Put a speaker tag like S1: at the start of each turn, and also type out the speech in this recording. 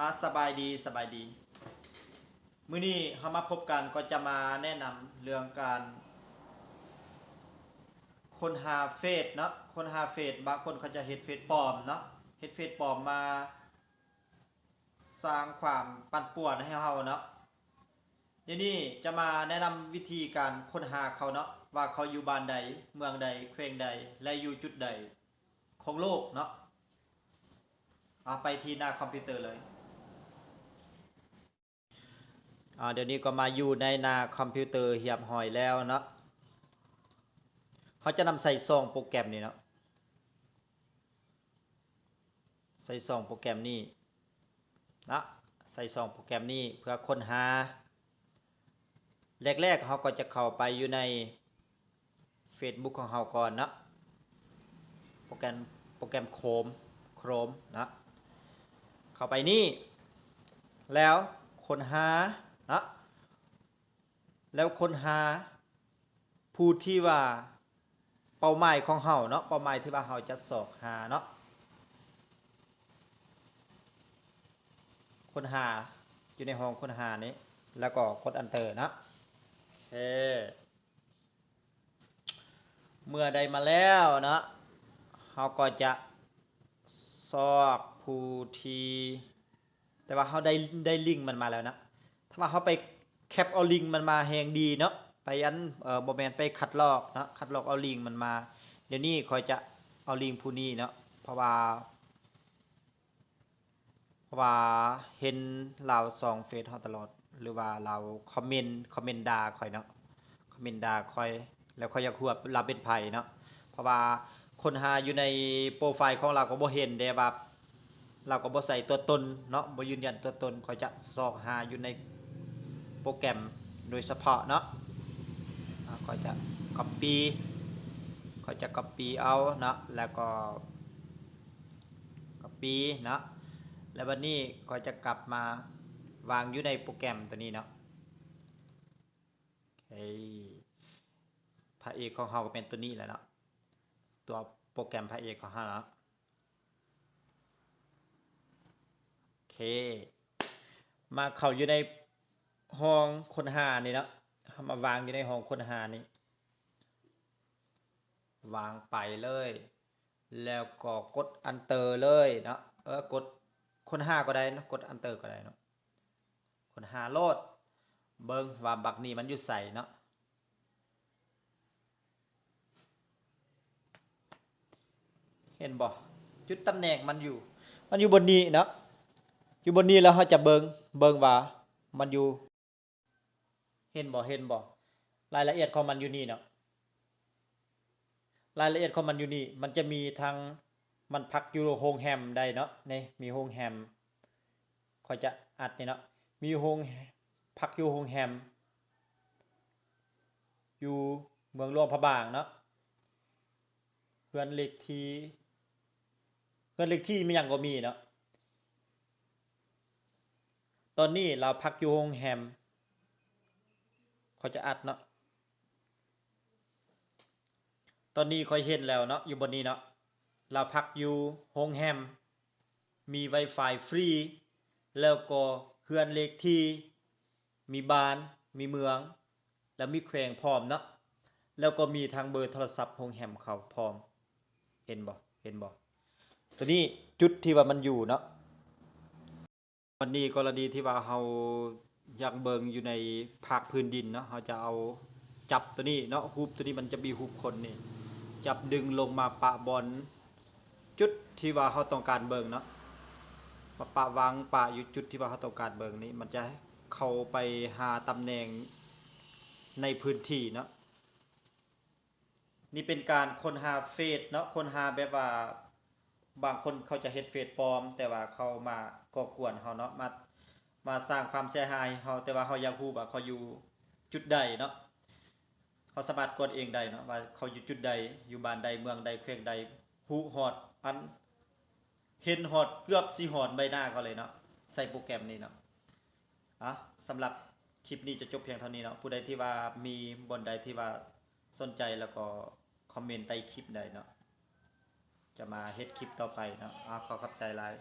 S1: อาสบายดีสบายดี มื้อนี้เฮามาพบกันก็จะมาแนะนำเรื่องการค้นหาเฟซเนาะคนหาเฟซบางคนเขาจะเฮ็ดเฟซปลอมเนาะเฮ็ดเฟซปลอมมา สร้างความปั่นป่วนให้เฮาเนาะเดี๋ยวนี้จะมาแนะนำวิธีการค้นหาเขาเนาะว่าเขาอยู่บ้านใด เมืองใดแขวงใด และอยู่จุดใดของโลกเนาะอ่าไปที่หน้าคอมพิวเตอร์เลยอ่า เดี๋ยวนี้ก็มาอยู่ในหน้าคอมพิวเตอร์เหียบหอยแล้วเนาะเขาจะนำใส่ซองโปรแกรมนี่เนาะใส่ซองโปรแกรมนี่นะใส่ซองโปรแกรมนี้เพื่อค้นหา แรกๆเขาก็จะเข้าไปอยู่ใน Facebook ของเขาก่อนนะโปรแกรมโปรแกรมโคมโครมนะเข้าไปนี่ แล้วค้นหา นะแล้วคนหาผู้ที่ว่าเป้าหมายของเขาเนาะเป้าหมายที่ว่าเขาจะสอกหาเนาะคนหาอยู่ในห้องคนหานี้ แล้วก็กดอันเตอร์นะเอเมื่อใดมาแล้วนะเราก็จะซอกผู้ทีแต่ว่าเขาได้ได้ลิงก์มันมาแล้วนะ ถ้าว่าเขาไปแคปเอาลิงมันมาแหงดีเนาะไปอันเอ่อบอแมนไปคัดลอกนะคัดลอกเอาลิงมันมา เดี๋ยวนี้คอยจะเอาลิงผู้นี้เนาะเพราะว่าเพราะว่าเห็นเราซองเฟซเฮาตลอด หรือว่าเราคอมเมนต์คอมเมนต์ด่าข่อยเนาะคอมเมนต์ด่าข่อย แล้วข่อยอยากรู้ว่าเราเป็นไผ่เนาะเพราะว่าคนหาอยู่ในโปรไฟล์ของเราก็บ่เห็นเด้ว่าเราก็บ่ใส่ตัวตนเนาะบ่ยืนยันตัวตนข่อยจะซอกหาอยู่ใน โปรแกรมโดยเฉพาะเนาะอ่าข่อจะ copy ข่อจะ copy เอาเนาะแล้วก็ copy เนาะแล้ววันนี้ก็จะกลับมาวางอยู่ในโปรแกรมตัวนี้เนาะโอเคพระเอกของเราก็เป็นตัวนี้แหละเนาะตัวโปรแกรมพระเอกของเราเนาะโอเค มาเข้าอยู่ใน ห้องคนหานี่นะมาวางอยู่ในห้องคนหานี่วางไปเลย แล้วก็กดอันเตอร์เลยเนาะเออกดคนหาก็ได้นะกดอันเตอร์ก็ได้เนาะคนหาโลด เบิงว่าบักนี้มันอยู่ใส่เนาะเห็นบ่จุดตำแหน่งมันอยู่ มันอยู่บนนี้เนาะอยู่บนนี้แล้วเราจะเบิงเบิงว่ามันอยู่ เห็นบ่เห็นบ่รายละเอียดของมันอยู่นี่เนาะรายละเอียดของมันอยู่นี่ มันจะมีทางมันพักอยู่โรงแรมได้เนาะนี่มีโรงแรมคอยจะอัดนี่เนาะมีโรงพักอยู่โรงแรมอยู่เมืองหลวงพระบางเนาะเพื่อนเล็กที่เพื่อนเล็กที่มีหยังก็มีเนาะตอนนี้เราพักอยู่โรงแรม เขาจะอัดเนาะ ตอนนี้คอยเห็นแล้วเนาะอยู่บนนี้เนาะ เราพักอยู่โรงแรมมี Wi-Fi ฟรี แล้วก็เฮือนเล็กที่ มีบ้าน มีเมือง แล้วมีแขวงพร้อมเนาะ แล้วก็มีทางเบอร์โทรศัพท์โรงแรมเขาพร้อม เห็นบ่ เห็นบ่ ตัวนี้จุดที่ว่ามันอยู่เนาะวันนี้กรณีที่ว่าเรา อยากเบิงอยู่ในภาคพื้นดินเนาะเราจะเอาจับตัวนี้เนาะฮูบตัวนี้มันจะมีฮูบคนนี่จับดึงลงมาปะบอลจุดที่ว่าเขาต้องการเบิงเนาะมาปะวางปะอยู่จุดที่ว่าเขาต้องการเบิงนี้ มันจะเข้าไปหาตำแหน่งในพื้นที่เนาะนี่เป็นการคนหาเฟซเนาะคนหาแบบว่าบางคนเขาจะเฮ็ดเฟซปลอม แต่ว่าเขามาก่อกวนเขาเนาะมา มาสร้างความเสียหายเขาแต่ว่าเขาอยากรู้ว่าเขาอยู่จุดใดเนาะเขาสามารถกดเองได้เนาะว่าเขาอยู่จุดใดอยู่บ้านใดเมืองใดแขวงใดฮู้ฮอดอันเห็นฮอดเกือบสิฮอดใบหน้าเขาเลยเนาะใส่โปรแกรมนี้เนาะอะสำหรับคลิปนี้จะจบเพียงเท่านี้เนาะผู้ใดที่ว่ามีบนใดที่ว่าสนใจแล้วก็คอมเมนต์ใต้คลิปใดเนาะจะมาเฮ็ดคลิปต่อไปเนาะอะขอขอบใจหลาย